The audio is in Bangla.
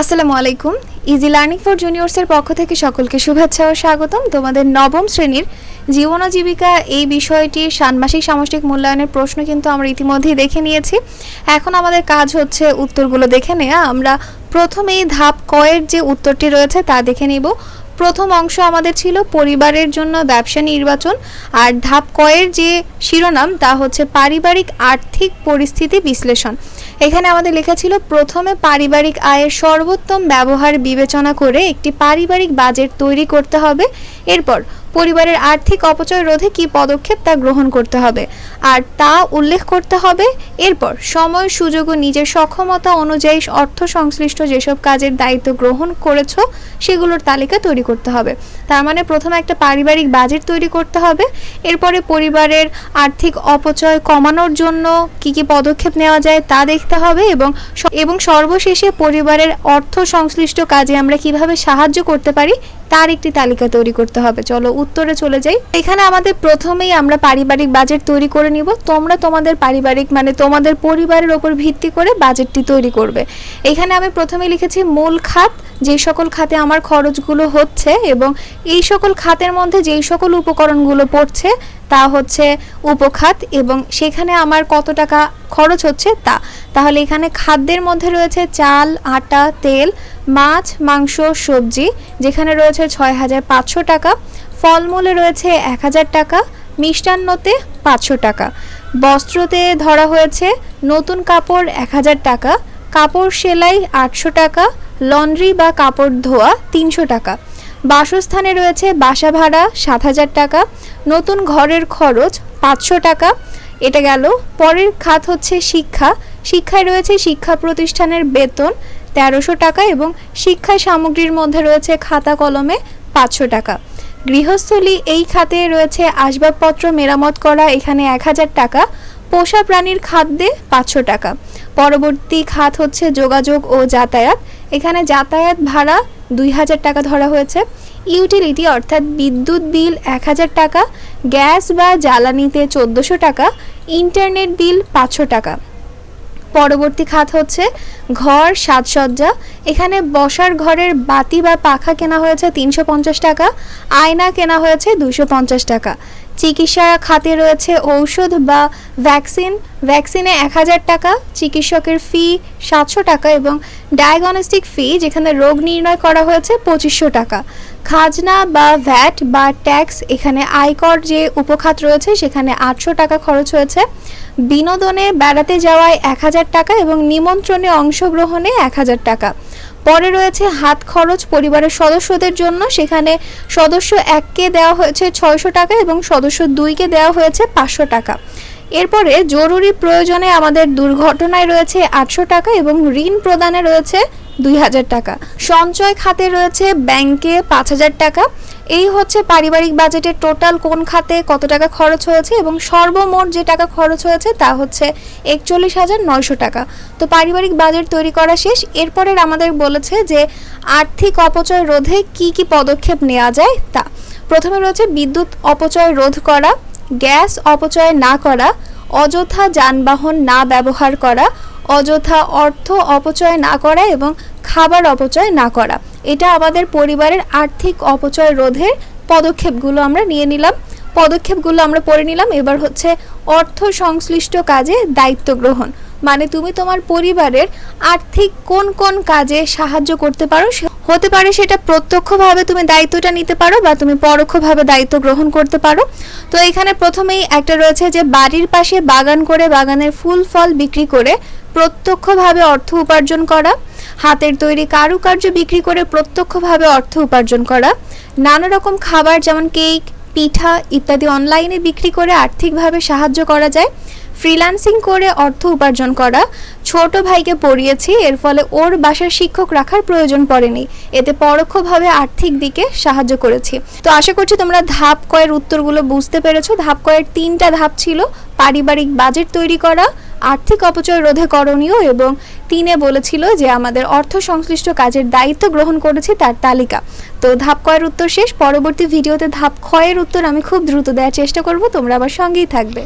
আসসালামু আলাইকুম। ইজি লার্নিং ফর জুনিয়র্সের পক্ষ থেকে সকলকে শুভেচ্ছা ও স্বাগতম। তোমাদের নবম শ্রেণির জীবন জীবিকা এই বিষয়টির ষান্মাসিক সামষ্টিক মূল্যায়নের প্রশ্ন কিন্তু আমরা ইতিমধ্যেই দেখে নিয়েছি। এখন আমাদের কাজ হচ্ছে উত্তরগুলো দেখে নেওয়া আমরা প্রথমেই ধাপ কয়ের যে উত্তরটি রয়েছে তা দেখে নিব। প্রথম অংশ আমাদের ছিল পরিবারের জন্য ব্যবসা নির্বাচন, আর ধাপ কয়ের যে শিরোনাম তা হচ্ছে পারিবারিক আর্থিক পরিস্থিতি বিশ্লেষণ। এখানে আমাদের লেখা ছিল, প্রথমে পারিবারিক আয়ের সর্বোত্তম ব্যবহার বিবেচনা করে একটি পারিবারিক বাজেট তৈরি করতে হবে। এরপর পরিবারের আর্থিক অপচয় রোধে কী পদক্ষেপ তা গ্রহণ করতে হবে? আর তা উল্লেখ করতে হবে, এরপর সময়, সুযোগ ও নিজের সক্ষমতা অনুযায়ী অর্থ সংশ্লিষ্ট যেসব কাজের দায়িত্ব গ্রহণ করেছ, সেগুলোর তালিকা তৈরি করতে হবে। তার মানে প্রথমে একটা পারিবারিক বাজেট তৈরি করতে হবে, এরপরে পরিবারের আর্থিক অপচয় কমানোর জন্য কি কি পদক্ষেপ নেওয়া যায় তা দেখতে হবে এবং এবং সর্বশেষে পরিবারের অর্থ সংশ্লিষ্ট কাজে আমরা কীভাবে সাহায্য করতে পারি, তার একটি তালিকা তৈরি করতে হবে। চলো উত্তরে চলে যাই। এখানে আমাদের প্রথমেই আমরা পারিবারিক বাজেট তৈরি করে নিব। তোমরা তোমাদের পারিবারিক মানে তোমাদের পরিবারের ওপর ভিত্তি করে বাজেটটি তৈরি করবে। এখানে আমি প্রথমে লিখেছি মূল খাত, যে সকল খাতে আমার খরচগুলো হচ্ছে এবং এই সকল খাতের মধ্যে যেই সকল উপকরণগুলো পড়ছে তা হচ্ছে উপখাত এবং সেখানে আমার কত টাকা খরচ হচ্ছে তা। তাহলে এখানে খাদ্যের মধ্যে রয়েছে চাল, আটা, তেল, মাছ, মাংস, সবজি, যেখানে রয়েছে ছয় হাজার পাঁচশো টাকা। ফলমূলে রয়েছে এক হাজার টাকা, মিষ্টান্নতে পাঁচশো টাকা। বস্ত্রতে ধরা হয়েছে নতুন কাপড় এক হাজার টাকা, কাপড় সেলাই আটশো টাকা, লন্ড্রি বা কাপড় ধোয়া তিনশো টাকা। বাসস্থানে রয়েছে বাসা ভাড়া সাত হাজার টাকা, নতুন ঘরের খরচ পাঁচশো টাকা। এটা গেল। পরের খাত হচ্ছে শিক্ষা। শিক্ষায় রয়েছে শিক্ষা প্রতিষ্ঠানের বেতন তেরোশো টাকা এবং শিক্ষা সামগ্রীর মধ্যে রয়েছে খাতা কলমে পাঁচশো টাকা। গৃহস্থলী এই খাতে রয়েছে আসবাবপত্র মেরামত করা, এখানে এক হাজার টাকা। পোষা প্রাণীর খাদ্যে পাঁচশো টাকা। পরবর্তী খাত হচ্ছে যোগাযোগ ও যাতায়াত। এখানে যাতায়াত ভাড়া দুই হাজার টাকা ধরা হয়েছে। ইউটিলিটি অর্থাৎ বিদ্যুৎ বিল এক হাজার টাকা, গ্যাস বা জ্বালানিতে চোদ্দোশো টাকা, ইন্টারনেট বিল পাঁচশো টাকা। পরবর্তী খাত হচ্ছে ঘর, সাজসজ্জা। এখানে বসার ঘরের বাতি বা পাখা কেনা হয়েছে তিনশো পঞ্চাশ টাকা, আয়না কেনা হয়েছে দুশো পঞ্চাশ টাকা। চিকিৎসা খাতে রয়েছে ঔষধ বা ভ্যাকসিন, ভ্যাকসিনে এক হাজার টাকা, চিকিৎসকের ফি সাতশো টাকা এবং ডায়াগনস্টিক ফি, যেখানে রোগ নির্ণয় করা হয়েছে পঁচিশশো টাকা। খাজনা বা ভ্যাট বা ট্যাক্স, এখানে আয়কর যে উপখাত রয়েছে, সেখানে আটশো টাকা খরচ হয়েছে। বিনোদনে বেড়াতে যাওয়ায় এক হাজার টাকা এবং নিমন্ত্রণে অংশগ্রহণে এক হাজার টাকা। পরে রয়েছে হাত খরচ পরিবারের সদস্যদের জন্য। সেখানে সদস্য এককে দেওয়া হয়েছে ছয়শো টাকা এবং সদস্য দুইকে দেওয়া হয়েছে পাঁচশো টাকা। এরপরে জরুরি প্রয়োজনে আমাদের দুর্ঘটনায় রয়েছে আটশো টাকা এবং ঋণ প্রদানে রয়েছে দুই হাজার টাকা। সঞ্চয় খাতে রয়েছে ব্যাংকে পাঁচ হাজার টাকা। এই হচ্ছে পারিবারিক বাজেটের টোটাল কোন খাতে কত টাকা খরচ হয়েছে এবং সর্বমোট যে টাকা খরচ হয়েছে তা হচ্ছে একচল্লিশ হাজার নয়শো টাকা। তো পারিবারিক বাজেট তৈরি করা শেষ। এরপরের আমাদের বলেছে যে আর্থিক অপচয় রোধে কি কি পদক্ষেপ নেওয়া যায় তা। প্রথমে রয়েছে বিদ্যুৎ অপচয় রোধ করা, গ্যাস অপচয় না করা, অযথা যানবাহন না ব্যবহার করা, অযথা অর্থ অপচয় না করা এবং খাবার অপচয় না করা। এটা আমাদের পরিবারের আর্থিক অপচয় রোধের পদক্ষেপগুলো আমরা নিয়ে নিলাম। পদক্ষেপগুলো আমরা পড়ে নিলাম। এবার হচ্ছে অর্থ সংশ্লিষ্ট কাজে দায়িত্ব গ্রহণ। মানে তুমি তোমার পরিবারের আর্থিক কোন কোন কাজে সাহায্য করতে পারো? হতে পারে সেটা প্রত্যক্ষভাবে তুমি দায়িত্বটা নিতে পারো বা তুমি পরোক্ষভাবে দায়িত্ব গ্রহণ করতে পারো। তো এখানে প্রথমেই একটা রয়েছে যে বাড়ির পাশে বাগান করে বাগানের ফুল ফল বিক্রি করে প্রত্যক্ষভাবে অর্থ উপার্জন করা। হাতের তৈরি কারুকার্য বিক্রি করে প্রত্যক্ষভাবে অর্থ উপার্জন করা, নানা রকম খাবার যেমন কেক, পিঠা ইত্যাদি অনলাইনে বিক্রি করে আর্থিকভাবে সাহায্য করা যায়, ফ্রিল্যান্সিং করে অর্থ উপার্জন করা, ছোট ভাইকে পড়িয়েছি, এর ফলে ওর বাসার শিক্ষক রাখার প্রয়োজন পড়েনি। এতে পরোক্ষভাবে আর্থিক দিকে সাহায্য করেছি। তো আশা করছি তোমরা ধাপ কয়ের উত্তরগুলো বুঝতে পেরেছ। ধাপ কয়ের তিনটা ধাপ ছিল, পারিবারিক বাজেট তৈরি করা আর্থিক অপচয় রোধে করণীয় এবং তিনে বলেছিল যে আমাদের অর্থ সংশ্লিষ্ট কাজের দায়িত্ব গ্রহণ করেছি তার তালিকা। তো ধাপ কয়ের উত্তর শেষ, পরবর্তী ভিডিওতে ধাপ ক্ষয়ের উত্তর আমি খুব দ্রুত দেওয়ার চেষ্টা করব। তোমরা আবার সঙ্গেই থাকবে।